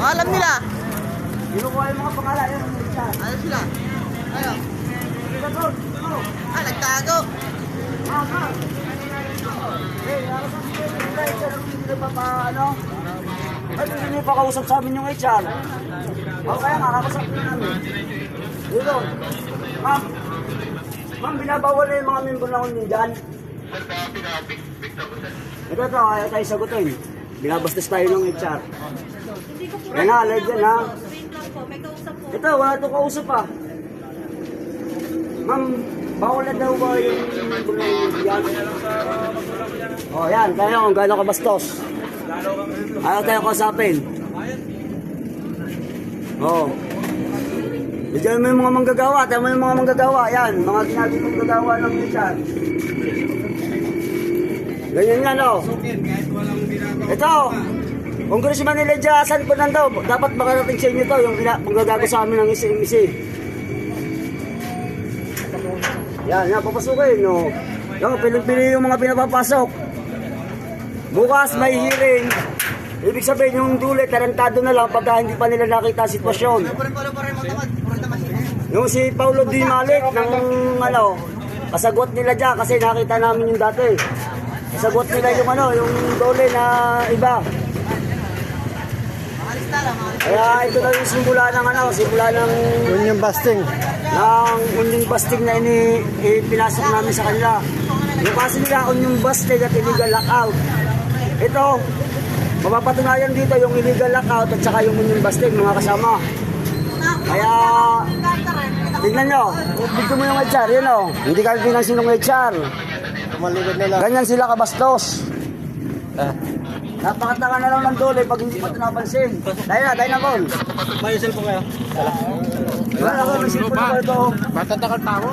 Baka alam nila. Kinukuha yung mga pangalan. Ano sila? Ano? Ah, nagtago. Ah, ah. Eh, ano sa sige, yung HR, hindi pa pa, ano? Ay, hindi pa kausap sa amin yung HR. O kaya nga, kakasap din namin. Dito. Ma'am, ma'am, binabawal na yung mga member na kunin dyan. Ito, ito, ayaw tayo sagutin. Binabastos tayo ng HR. Hindi ko po Yan na, alert yan ha. Wait lang po, may kausap po. Ito, wala itong kausap pa. Ma'am, bawal na daw ba yung yan? O yan, tayo kung gano'n kabastos. Ano tayo kausapin? O. Bigyan mo yung mga manggagawa, tayo mo yung mga manggagawa, yan, mga ginagawang manggagawa ng HR. Ganyan yan, o. Ito, Congressman ni Ledia San Fernando, dapat makarating sa inyo to, yung manggagago sa amin ng isi-isi. Yan, yan, papasukin, no. Yung piling-pili yung mga pinapapasok. Bukas may hearing. Ibig sabihin yung duli, tarantado na lang pagka hindi pa nila nakita ang sitwasyon. Yung si Paulo Di Malik ng ano, kasagot nila dyan kasi nakita namin yung dati. Kasagot nila yung ano, yung dole na iba. Kaya ito na yung simula ng ano, simula ng Yun yung busting. ng unyong busting na ini ipinasok namin sa kanila. Yung kasi nila unyong busting at illegal lockout. Ito, mapapatunayan dito yung illegal lockout at saka yung unyong busting mga kasama. Kaya, tignan nyo, dito mo yung HR, yun o. Hindi kami pinansin ng HR. Tumalikod na lang. Ganyan sila kabastos. Ah. Napakatanga na lang ng dole pag hindi pa ito napansin. Dahil na, dahil na, Paul. May cellphone kayo? Wala ako, may cellphone ako ito. Ba't tatakal tao?